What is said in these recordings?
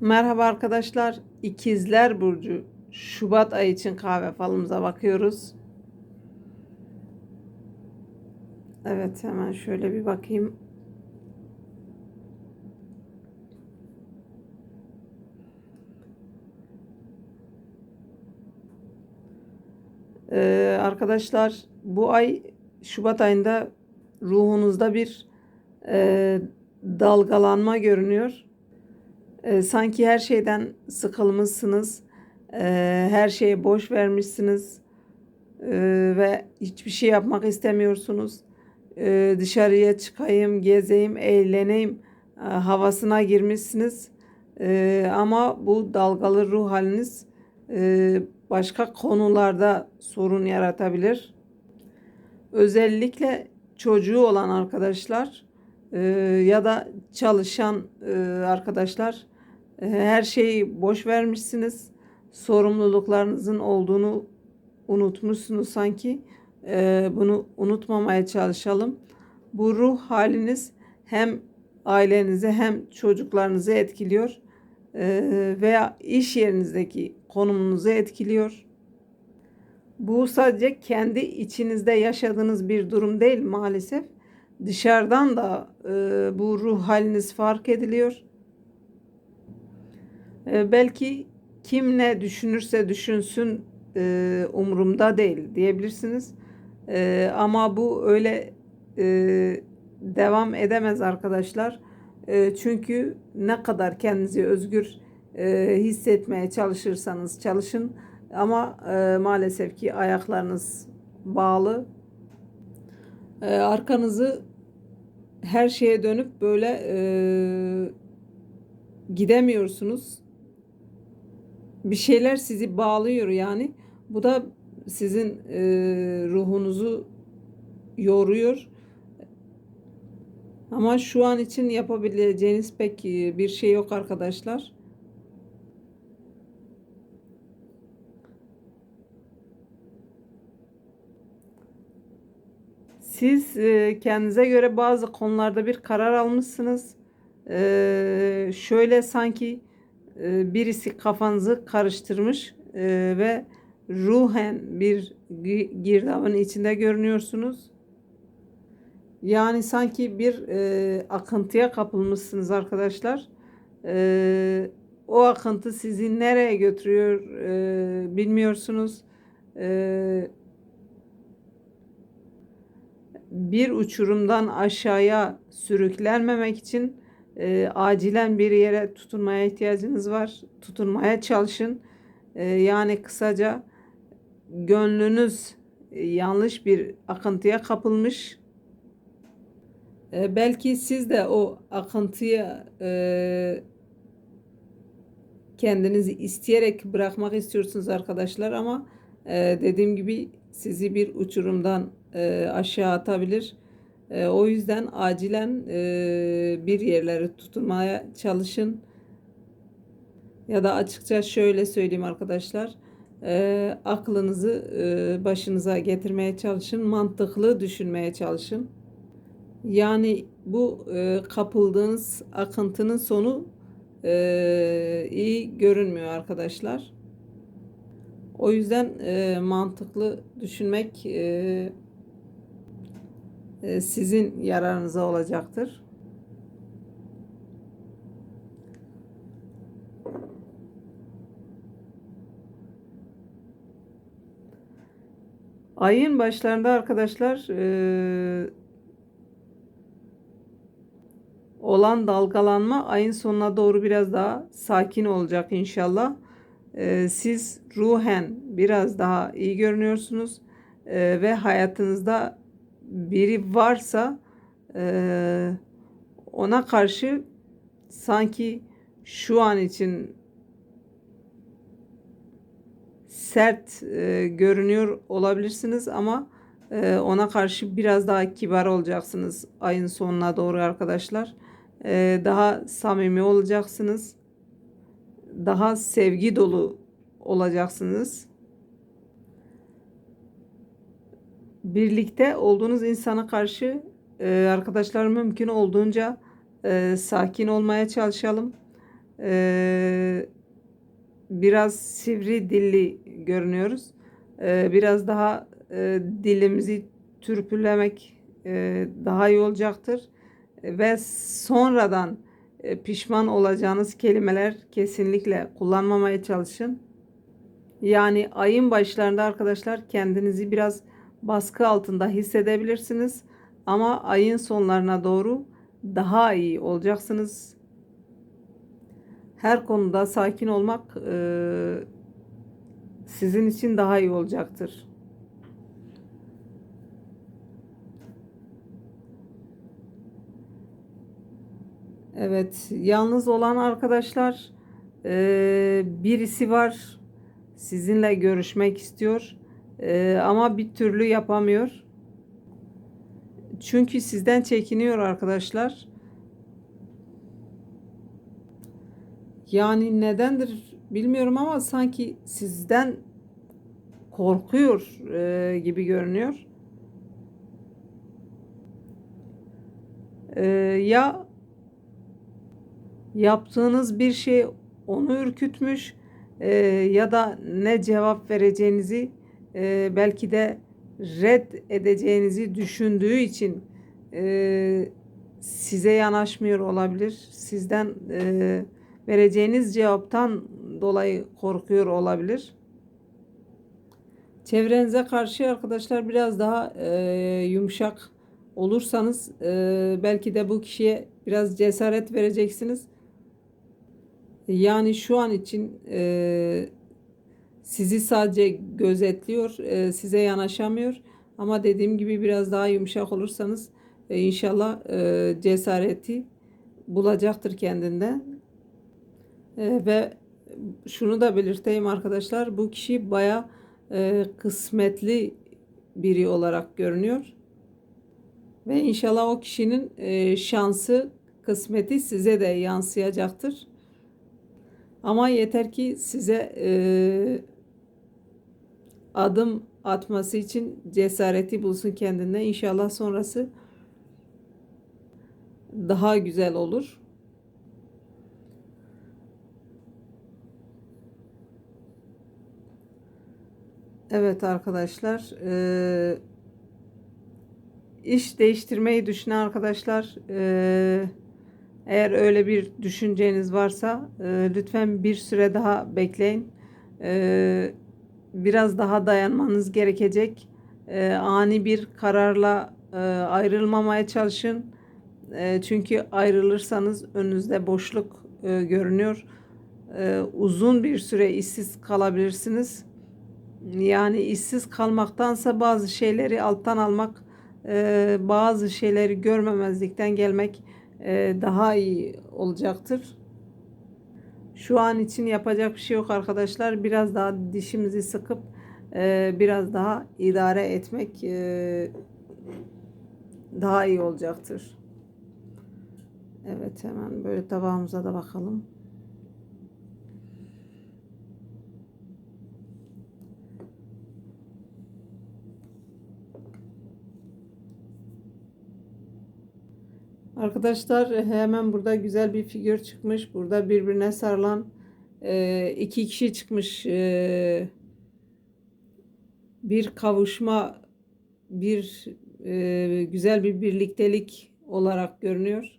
Merhaba arkadaşlar. İkizler Burcu Şubat ayı için kahve falımıza bakıyoruz. Evet hemen şöyle bir bakayım. Ee, arkadaşlar bu ay Şubat ayında ruhunuzda bir e, dalgalanma görünüyor. E, sanki her şeyden sıkılmışsınız. E, her şeye boş vermişsiniz. E, ve hiçbir şey yapmak istemiyorsunuz. E, dışarıya çıkayım, gezeyim, eğleneyim e, havasına girmişsiniz. E, ama bu dalgalı ruh haliniz e, başka konularda sorun yaratabilir. Özellikle çocuğu olan arkadaşlar e, ya da çalışan e, arkadaşlar her şeyi boş vermişsiniz. Sorumluluklarınızın olduğunu unutmuşsunuz sanki. E, bunu unutmamaya çalışalım. Bu ruh haliniz hem ailenizi hem çocuklarınızı etkiliyor e, veya iş yerinizdeki konumunuzu etkiliyor. Bu sadece kendi içinizde yaşadığınız bir durum değil maalesef. Dışarıdan da e, bu ruh haliniz fark ediliyor. E, belki kim ne düşünürse düşünsün e, umurumda değil diyebilirsiniz. E, ama bu öyle e, devam edemez arkadaşlar. E, çünkü ne kadar kendinizi özgür e, hissetmeye çalışırsanız çalışın ama maalesef ki ayaklarınız bağlı. Arkanızı her şeye dönüp böyle e, gidemiyorsunuz. Bir şeyler sizi bağlıyor yani. Bu da sizin e, ruhunuzu yoruyor. Ama şu an için yapabileceğiniz pek e, bir şey yok arkadaşlar. Siz e, kendinize göre bazı konularda bir karar almışsınız. E, şöyle sanki birisi kafanızı karıştırmış e, ve ruhen bir girdabın içinde görünüyorsunuz. Yani sanki bir e, akıntıya kapılmışsınız arkadaşlar. E, o akıntı sizi nereye götürüyor e, bilmiyorsunuz. E, bir uçurumdan aşağıya sürüklenmemek için e, acilen bir yere tutunmaya ihtiyacınız var. Tutunmaya çalışın. E, yani kısaca gönlünüz e, yanlış bir akıntıya kapılmış. E, belki siz de o akıntıya e, kendinizi isteyerek bırakmak istiyorsunuz arkadaşlar ama e, dediğim gibi sizi bir uçurumdan e, aşağı atabilir. E, o yüzden acilen e, bir yerleri tutunmaya çalışın. Ya da açıkça şöyle söyleyeyim arkadaşlar. E, aklınızı e, başınıza getirmeye çalışın. Mantıklı düşünmeye çalışın. Yani bu e, kapıldığınız akıntının sonu e, iyi görünmüyor arkadaşlar. O yüzden e, mantıklı düşünmek e, sizin yararınıza olacaktır. Ayın başlarında arkadaşlar e, olan dalgalanma ayın sonuna doğru biraz daha sakin olacak inşallah. E, siz ruhen biraz daha iyi görünüyorsunuz e, ve hayatınızda biri varsa e, ona karşı sanki şu an için sert e, görünüyor olabilirsiniz ama e, ona karşı biraz daha kibar olacaksınız ayın sonuna doğru arkadaşlar. E, daha samimi olacaksınız. Daha sevgi dolu olacaksınız. Birlikte olduğunuz insana karşı e, arkadaşlar mümkün olduğunca e, sakin olmaya çalışalım. e, biraz sivri dilli görünüyoruz. E, biraz daha e, dilimizi türpülemek e, daha iyi olacaktır. Ve sonradan e, pişman olacağınız kelimeler kesinlikle kullanmamaya çalışın. Yani ayın başlarında arkadaşlar kendinizi biraz baskı altında hissedebilirsiniz. Ama ayın sonlarına doğru daha iyi olacaksınız. Her konuda sakin olmak e, sizin için daha iyi olacaktır. Evet, yalnız olan arkadaşlar e, birisi var sizinle görüşmek istiyor e, ama bir türlü yapamıyor. Çünkü sizden çekiniyor arkadaşlar. Yani nedendir bilmiyorum ama sanki sizden korkuyor e, gibi görünüyor. E, ya yaptığınız bir şey onu ürkütmüş e, ya da ne cevap vereceğinizi e, belki de red edeceğinizi düşündüğü için e, size yanaşmıyor olabilir. Sizden e, vereceğiniz cevaptan dolayı korkuyor olabilir. Çevrenize karşı arkadaşlar biraz daha e, yumuşak olursanız e, belki de bu kişiye biraz cesaret vereceksiniz. Yani şu an için e, sizi sadece gözetliyor, e, size yanaşamıyor. Ama dediğim gibi biraz daha yumuşak olursanız e, inşallah e, cesareti bulacaktır kendinde. E, ve şunu da belirteyim arkadaşlar, bu kişi baya e, kısmetli biri olarak görünüyor. Ve inşallah o kişinin e, şansı, kısmeti size de yansıyacaktır. Ama yeter ki size e, adım atması için cesareti bulsun kendinde. İnşallah sonrası daha güzel olur. Evet arkadaşlar, e, iş değiştirmeyi düşünen arkadaşlar, e, eğer öyle bir düşünceniz varsa e, lütfen bir süre daha bekleyin. Biraz daha dayanmanız gerekecek. E, ani bir kararla e, ayrılmamaya çalışın. E, çünkü ayrılırsanız önünüzde boşluk e, görünüyor. E, uzun bir süre işsiz kalabilirsiniz. Yani işsiz kalmaktansa bazı şeyleri alttan almak, e, bazı şeyleri görmemezlikten gelmek e, daha iyi olacaktır. Şu an için yapacak bir şey yok arkadaşlar. Biraz daha dişimizi sıkıp e, biraz daha idare etmek e, daha iyi olacaktır. Evet hemen böyle tabağımıza da bakalım. Arkadaşlar hemen burada güzel bir figür çıkmış. Burada birbirine sarılan e, iki kişi çıkmış. E, bir kavuşma, bir e, güzel bir birliktelik olarak görünüyor.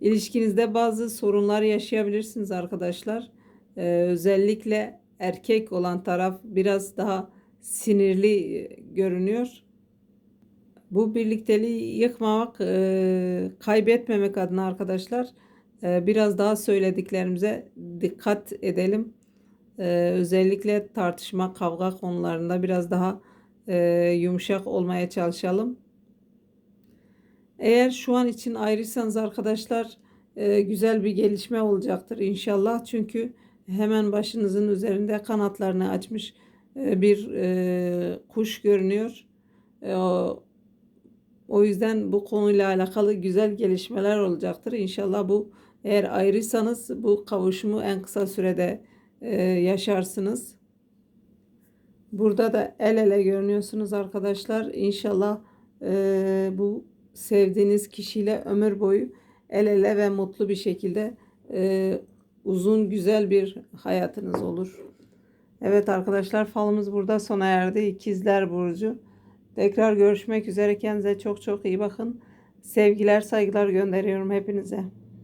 İlişkinizde bazı sorunlar yaşayabilirsiniz arkadaşlar. E, özellikle erkek olan taraf biraz daha sinirli görünüyor bu birlikteliği yıkmamak, e, kaybetmemek adına arkadaşlar e, biraz daha söylediklerimize dikkat edelim. E, özellikle tartışma, kavga konularında biraz daha e, yumuşak olmaya çalışalım. Eğer şu an için ayrıysanız arkadaşlar e, güzel bir gelişme olacaktır inşallah. Çünkü hemen başınızın üzerinde kanatlarını açmış e, bir e, kuş görünüyor. E, o yüzden bu konuyla alakalı güzel gelişmeler olacaktır. İnşallah bu eğer ayrıysanız bu kavuşumu en kısa sürede e, yaşarsınız. Burada da el ele görünüyorsunuz arkadaşlar. İnşallah e, bu sevdiğiniz kişiyle ömür boyu el ele ve mutlu bir şekilde e, uzun güzel bir hayatınız olur. Evet arkadaşlar falımız burada sona erdi. İkizler Burcu. Tekrar görüşmek üzere. Kendinize çok çok iyi bakın. Sevgiler saygılar gönderiyorum hepinize.